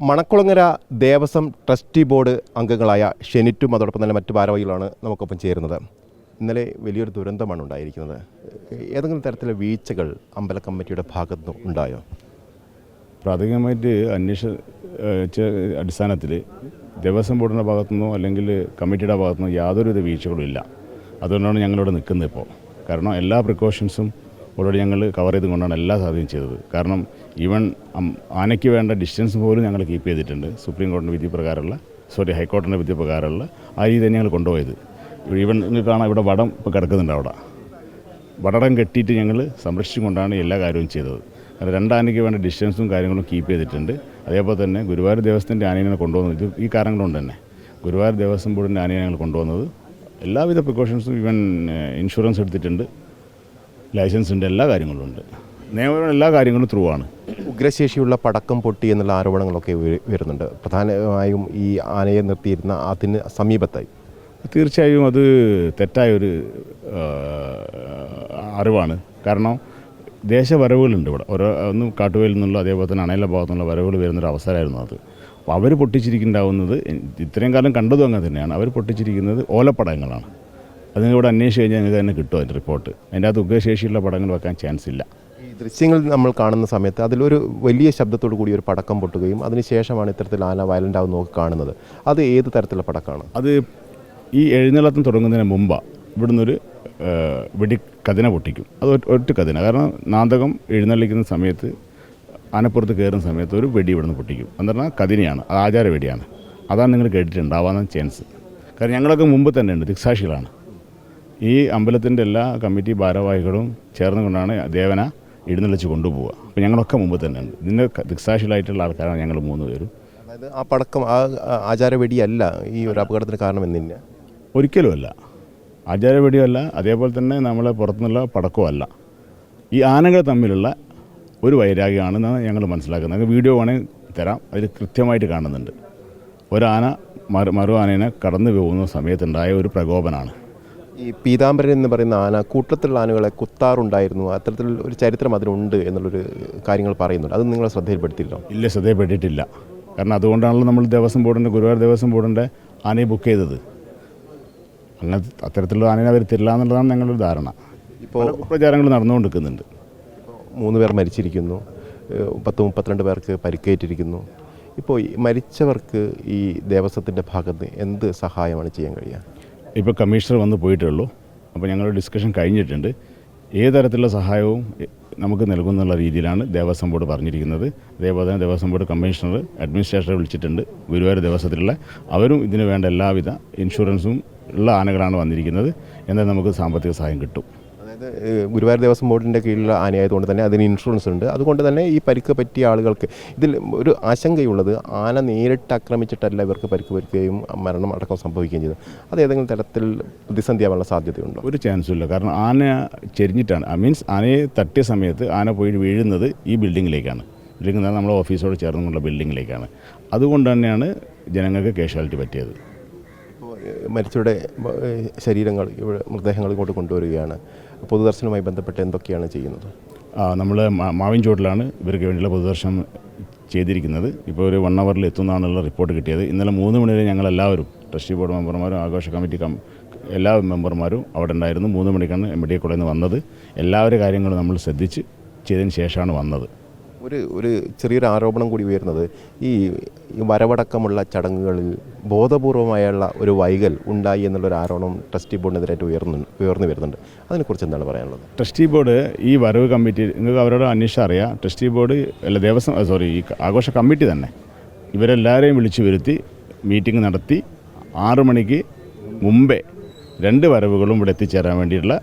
Manakkulangara Devaswom trustee board അംഗങ്ങളായ ഷെനിറ്റും അതോടൊപ്പം തന്നെ മറ്റു ഭാരവാഹികളാണ് നമുക്കൊപ്പം ചേരുന്നത്. ഇന്നലെ വലിയൊരു ദുരന്തമാണ് ഉണ്ടായിരിക്കുന്നത്. ഏതെങ്കിലും തരത്തിലെ വീഴ്ചകൾ അമ്പല കമ്മിറ്റിയുടെ ഭാഗത്തു നിന്ന് ഉണ്ടായോ? പ്രാഥമികമായിട്ട് അന്വേഷണ അടിസ്ഥാനത്തിൽ ദേവസ്വം ബോർഡിന്റെ ഭാഗത്തുനിന്നോ അല്ലെങ്കിൽ കമ്മിറ്റിയുടെ ഭാഗത്തുനിന്നോ യാതൊരുവിധ വീഴ്ചകളും ഇല്ല. അതുകൊണ്ടാണ് ഞങ്ങളിവിടെ നിൽക്കുന്നത് ഇപ്പോൾ. കാരണം എല്ലാ പ്രിക്കോഷൻസും ഓൾറെഡി ഞങ്ങൾ കവർ ചെയ്തുകൊണ്ടാണ് എല്ലാ സാധ്യതയും ചെയ്തത്. കാരണം ഈവൻ ആനയ്ക്ക് വേണ്ട ഡിസ്റ്റൻസ് പോലും ഞങ്ങൾ കീപ്പ് ചെയ്തിട്ടുണ്ട്. സുപ്രീം കോടതി വിധി പ്രകാരമുള്ള സോറി ഹൈക്കോടതിന്റെ വിധി പ്രകാരമുള്ള ആ രീതി ഞങ്ങൾ കൊണ്ടുപോയത്. ഈവൻ കാണാം ഇവിടെ വടം ഇപ്പോൾ കിടക്കുന്നുണ്ട് അവിടെ. വടടം കെട്ടിയിട്ട് ഞങ്ങൾ സംരക്ഷിച്ചുകൊണ്ടാണ് എല്ലാ കാര്യവും ചെയ്തത്. അത് രണ്ടാനയ്ക്ക് വേണ്ട ഡിസ്റ്റൻസും കാര്യങ്ങളും കീപ്പ് ചെയ്തിട്ടുണ്ട്. അതേപോലെ തന്നെ ഗുരുവായൂർ ദേവസ്വത്തിന്റെ ആനയെ കൊണ്ടുവന്നത് ഇത് ഈ കാരണം കൊണ്ട് തന്നെ. ഗുരുവായൂർ ദേവസ്വം ബോർഡിന്റെ ആനയെ ഞങ്ങൾ കൊണ്ടുവന്നത്. എല്ലാവിധ പ്രിക്കോഷൻസും ഈവൻ ഇൻഷുറൻസ് എടുത്തിട്ടുണ്ട്. ലൈസൻസ് ഉണ്ട് എല്ലാ കാര്യങ്ങളും ഉണ്ട്. നിയമപരമായ എല്ലാ കാര്യങ്ങളും ത്രൂ ആണ്. ഉഗ്രശേഷിയുള്ള പടക്കം പൊട്ടി എന്നുള്ള ആരോപണങ്ങളൊക്കെ വരുന്നുണ്ട്. പ്രധാനമായും ഈ ആനയെ നിർത്തിയിരുന്ന അതിന് സമീപത്തായി. തീർച്ചയായും അത് തെറ്റായ ഒരു അറിവാണ്. കാരണം ദേശവരവുകളുണ്ട് ഇവിടെ. ഓരോ ഒന്ന് കാട്ടുവയിൽ നിന്നുള്ള അതേപോലെ തന്നെ അണയിലെ ഭാഗത്തു നിന്നുള്ള വരവുകൾ വരുന്നൊരു അവസരമായിരുന്നു അത്. അപ്പോൾ അവർ പൊട്ടിച്ചിരിക്കുന്നുണ്ടാവുന്നത് ഇത്രയും കാലം കണ്ടതും അങ്ങനെ തന്നെയാണ്. അവർ പൊട്ടിച്ചിരിക്കുന്നത് ഓലപ്പടങ്ങളാണ് അത് ഇവിടെ അന്വേഷിച്ച് കഴിഞ്ഞാൽ നിങ്ങൾക്ക് തന്നെ കിട്ടും അതിന്റെ റിപ്പോർട്ട് അതിന്റെ അകത്ത് ഉഗ്രശേഷിയുള്ള പടങ്ങൾ വെക്കാൻ ചാൻസ് ഇല്ല. ഈ ദൃശ്യങ്ങൾ നമ്മൾ കാണുന്ന സമയത്ത് അതിലൊരു വലിയ ശബ്ദത്തോടു കൂടി ഒരു പടക്കം പൊട്ടുകയും അതിനുശേഷമാണ് ഇത്തരത്തിൽ ആന വയലന്റ് ആവുന്ന നോക്കി കാണുന്നത്. അത് ഏത് തരത്തിലുള്ള പടക്കമാണ് അത് ഈ എഴുന്നള്ളത്തം തുടങ്ങുന്നതിന് മുമ്പാണ് ഇവിടുന്ന് ഒരു വെടി കതിന പൊട്ടിക്കും. അത് ഒറ്റ- ഒറ്റ കതിന കാരണം നാന്തകം എഴുന്നള്ളിക്കുന്ന സമയത്ത് ആനപ്പുറത്ത് കയറുന്ന സമയത്ത് ഒരു വെടി ഇവിടുന്ന് പൊട്ടിക്കും. എന്ന് പറഞ്ഞാൽ കതിനയാണ് അത് ആചാര വെടിയാണ്. അതാണ് നിങ്ങൾ കേട്ടിട്ടുണ്ടാവാൻ ചാൻസ് കാരണം ഞങ്ങളൊക്കെ മുമ്പ് തന്നെ ഉണ്ട് ദിക്സാക്ഷികളാണ് ഈ അമ്പലത്തിന്റെ എല്ലാ കമ്മിറ്റി ഭാരവാഹികളും ചേർന്നുകൊണ്ടാണ് ദേവന എഴുന്നള്ളിച്ച് കൊണ്ടുപോവുക. അപ്പോൾ ഞങ്ങളൊക്കെ മുമ്പ് തന്നെ ഉണ്ട് ഇതിന്റെ ദിക്സാക്ഷികളായിട്ടുള്ള ആൾക്കാരാണ് ഞങ്ങൾ മൂന്ന് പേരും. അതായത് ആ പടക്കം ആ ആചാരവെടിയല്ല ഈ ഒരു അപകടത്തിന് കാരണം എന്നില്ല ഒരിക്കലുമല്ല ആചാരവെടിയല്ല അതേപോലെ തന്നെ നമ്മളെ പുറത്തുനിന്നുള്ള പടക്കമല്ല ഈ ആനകൾ തമ്മിലുള്ള ഒരു വൈരാഗ്യമാണെന്നാണ് ഞങ്ങൾ മനസ്സിലാക്കുന്നത്. വീഡിയോ വേണമെങ്കിൽ തരാം. അതിൽ കൃത്യമായിട്ട് കാണുന്നുണ്ട്. ഒരാന മറു മറു ആനേനെ കടന്നു പോകുന്ന സമയത്തുണ്ടായ ഒരു പ്രകോപനമാണ്. ഈ പീതാംബരൻ എന്ന് പറയുന്ന ആന കൂട്ടത്തിലുള്ള ആനകളെ കുത്താറുണ്ടായിരുന്നു. അത്തരത്തിൽ ഒരു ചരിത്രം അതിനുണ്ട് എന്നുള്ളൊരു കാര്യങ്ങൾ പറയുന്നുണ്ട്. അത് നിങ്ങൾ ശ്രദ്ധയിൽപ്പെടുത്തില്ലോ ഇല്ല ശ്രദ്ധയിൽപ്പെട്ടിട്ടില്ല. കാരണം അതുകൊണ്ടാണല്ലോ നമ്മൾ ദേവസ്വം ബോർഡിന്റെ ഗുരുവായൂർ ദേവസ്വം ബോർഡിന്റെ ആനയെ ബുക്ക് ചെയ്തത്. അങ്ങനെ അത്തരത്തിലുള്ള ആനയെ അവർ തരില്ല എന്നുള്ളതാണ് ഞങ്ങളുടെ ധാരണ. ഇപ്പോൾ പ്രചാരങ്ങൾ നടന്നുകൊണ്ടിരിക്കുന്നുണ്ട്. മൂന്ന് പേർ മരിച്ചിരിക്കുന്നു. പത്ത് മുപ്പത്തിരണ്ട് പേർക്ക് പരിക്കേറ്റിരിക്കുന്നു. ഇപ്പോൾ ഈ മരിച്ചവർക്ക് ഈ ദേവസ്വത്തിന്റെ ഭാഗത്ത് എന്ത് സഹായമാണ് ചെയ്യാൻ കഴിയുക? ഇപ്പോൾ കമ്മീഷണർ വന്ന് പോയിട്ടേ ഉള്ളൂ അപ്പോൾ ഞങ്ങളുടെ ഡിസ്കഷൻ കഴിഞ്ഞിട്ടുണ്ട്. ഏത് തരത്തിലുള്ള സഹായവും നമുക്ക് നൽകുന്നുള്ള രീതിയിലാണ് ദേവസ്വം ബോർഡ് പറഞ്ഞിരിക്കുന്നത്. അതേപോലെ തന്നെ ദേവസ്വം ബോർഡ് കമ്മീഷണർ അഡ്മിനിസ്ട്രേറ്ററെ വിളിച്ചിട്ടുണ്ട്. ഗുരുവായൂർ ദേവസ്വത്തിലുള്ള അവരും ഇതിന് വേണ്ട എല്ലാവിധ ഇൻഷുറൻസും ഉള്ള ആനകളാണ് വന്നിരിക്കുന്നത്. എന്നാൽ നമുക്ക് സാമ്പത്തിക സഹായം കിട്ടും. അതായത് ഗുരുവായൂർ ദേവസ്വം ബോർഡിന്റെ കീഴിലുള്ള ആനയായതുകൊണ്ട് തന്നെ അതിന് ഇൻഷുറൻസ് ഉണ്ട്. അതുകൊണ്ട് തന്നെ ഈ പരിക്ക് പറ്റിയ ആളുകൾക്ക് ഇതിൽ ഒരു ആശങ്കയുള്ളത് ആന നേരിട്ട് ആക്രമിച്ചിട്ടല്ല ഇവർക്ക് പരിക്ക് പറ്റുകയും മരണം അടക്കം സംഭവിക്കുകയും ചെയ്തു അത് ഏതെങ്കിലും തരത്തിൽ പ്രതിസന്ധിയാവാനുള്ള സാധ്യതയുണ്ടോ? ഒരു ചാൻസും ഇല്ല. കാരണം ആന ചെരിഞ്ഞിട്ടാണ്. മീൻസ് ആനയെ തട്ടിയ സമയത്ത് ആന പോയി വീഴുന്നത് ഈ ബിൽഡിങ്ങിലേക്കാണ് ബിൽഡിംഗ് നമ്മുടെ ഓഫീസോട് ചേർന്നുള്ള ബിൽഡിങ്ങിലേക്കാണ് അതുകൊണ്ട് തന്നെയാണ് ജനങ്ങൾക്ക് കാഷ്വാലിറ്റി പറ്റിയത്. മരിച്ചവരുടെ ശരീരങ്ങൾ ഇവിടെ മൃതദേഹങ്ങൾ ഇങ്ങോട്ട് കൊണ്ടുവരികയാണ്. പൊതുദർശനവുമായി ബന്ധപ്പെട്ട് എന്തൊക്കെയാണ് ചെയ്യുന്നത്? നമ്മൾ മാവിൻ ചോട്ടിലാണ് ഇവർക്ക് വേണ്ടിയുള്ള പൊതുദർശനം ചെയ്തിരിക്കുന്നത്. ഇപ്പോൾ ഒരു വൺ അവറിൽ എത്തുന്നതാണുള്ള റിപ്പോർട്ട് കിട്ടിയത്. ഇന്നലെ മൂന്ന് മണി വരെ ഞങ്ങളെല്ലാവരും ട്രസ്റ്റി ബോർഡ് മെമ്പർമാരും ആഘോഷ കമ്മിറ്റി കം എല്ലാ മെമ്പർമാരും അവിടെ ഉണ്ടായിരുന്നു. മൂന്ന് മണിക്കാണ് എം ഡി എ കോളേജിൽ നിന്ന് വന്നത്. എല്ലാവരും കാര്യങ്ങളും നമ്മൾ ശ്രദ്ധിച്ച് ചെയ്തതിന് ശേഷമാണ് വന്നത്. ഒരു ഒരു ചെറിയൊരു ആരോപണം കൂടി ഉയർന്നത് ഈ ഈ വരവടക്കമുള്ള ചടങ്ങുകളിൽ ബോധപൂർവമായുള്ള ഒരു വൈകൽ ഉണ്ടായി എന്നുള്ളൊരു ആരോപണം ട്രസ്റ്റി ബോർഡിനെതിരായിട്ട് ഉയർന്നു ഉയർന്നു വരുന്നുണ്ട്. അതിനെക്കുറിച്ച് എന്താണ് പറയാനുള്ളത്? ട്രസ്റ്റി ബോർഡ് ഈ വരവ് കമ്മിറ്റി നിങ്ങൾക്ക് അവരോട് അന്വേഷിച്ചാൽ അറിയാം ട്രസ്റ്റി ബോർഡ് അല്ല ദേവസ്വം സോറി ഈ ആഘോഷ കമ്മിറ്റി തന്നെ. ഇവരെല്ലാവരെയും വിളിച്ചു വരുത്തി മീറ്റിംഗ് നടത്തി ആറു മണിക്ക് മുമ്പേ രണ്ട് വരവുകളും ഇവിടെ എത്തിച്ചേരാൻ വേണ്ടിയിട്ടുള്ള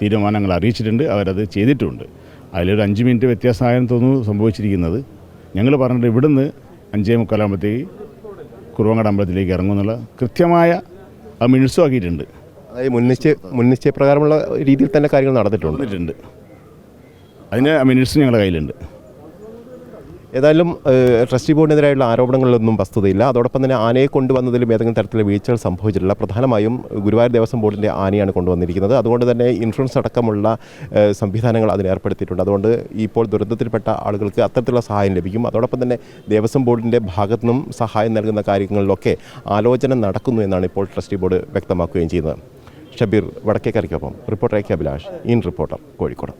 തീരുമാനങ്ങൾ അറിയിച്ചിട്ടുണ്ട് അവരത് ചെയ്തിട്ടുമുണ്ട് അതിലൊരു അഞ്ച് മിനിറ്റ് വ്യത്യാസമായെന്ന് തോന്നുന്നു സംഭവിച്ചിരിക്കുന്നത്. ഞങ്ങൾ പറഞ്ഞിട്ട് ഇവിടുന്ന് അഞ്ചേ മുക്കാലാകുമ്പോഴത്തേക്ക് കുറുവങ്ങാട് അമ്പലത്തിലേക്ക് ഇറങ്ങുമെന്നുള്ള കൃത്യമായ ആ മിനിറ്റ്സും ആക്കിയിട്ടുണ്ട്. അതായത് മുൻനിശ്ചയ മുൻനിശ്ചയപ്രകാരമുള്ള രീതിയിൽ തന്നെ കാര്യങ്ങൾ നടന്നിട്ടുണ്ട്. അതിന്റെ മിനിറ്റ്സ് ഞങ്ങളുടെ കയ്യിലുണ്ട്. ഏതായാലും ട്രസ്റ്റി ബോർഡിനെതിരായുള്ള ആരോപണങ്ങളിലൊന്നും വസ്തുതയില്ല. അതോടൊപ്പം തന്നെ ആനയെ കൊണ്ടുവന്നതിലും ഏതെങ്കിലും തരത്തിലുള്ള വീഴ്ചകൾ സംഭവിച്ചിട്ടില്ല. പ്രധാനമായും ഗുരുവായൂർ ദേവസ്വം ബോർഡിന്റെ ആനയാണ് കൊണ്ടുവന്നിരിക്കുന്നത്. അതുകൊണ്ട് തന്നെ ഇൻഷുറൻസ് അടക്കമുള്ള സംവിധാനങ്ങൾ അതിന് ഏർപ്പെടുത്തിയിട്ടുണ്ട്. അതുകൊണ്ട് ഇപ്പോൾ ദുരന്തത്തിൽപ്പെട്ട ആളുകൾക്ക് അത്തരത്തിലുള്ള സഹായം ലഭിക്കും. അതോടൊപ്പം തന്നെ ദേവസ്വം ബോർഡിന്റെ ഭാഗത്തു നിന്നും സഹായം നൽകുന്ന കാര്യങ്ങളിലൊക്കെ ആലോചന നടക്കുന്നു എന്നാണ് ഇപ്പോൾ ട്രസ്റ്റി ബോർഡ് വ്യക്തമാക്കുകയും ചെയ്യുന്നത്. Shabeer വടക്കേക്കരയ്ക്കൊപ്പം reporter A K Abhilash. In reporter Kozhikode.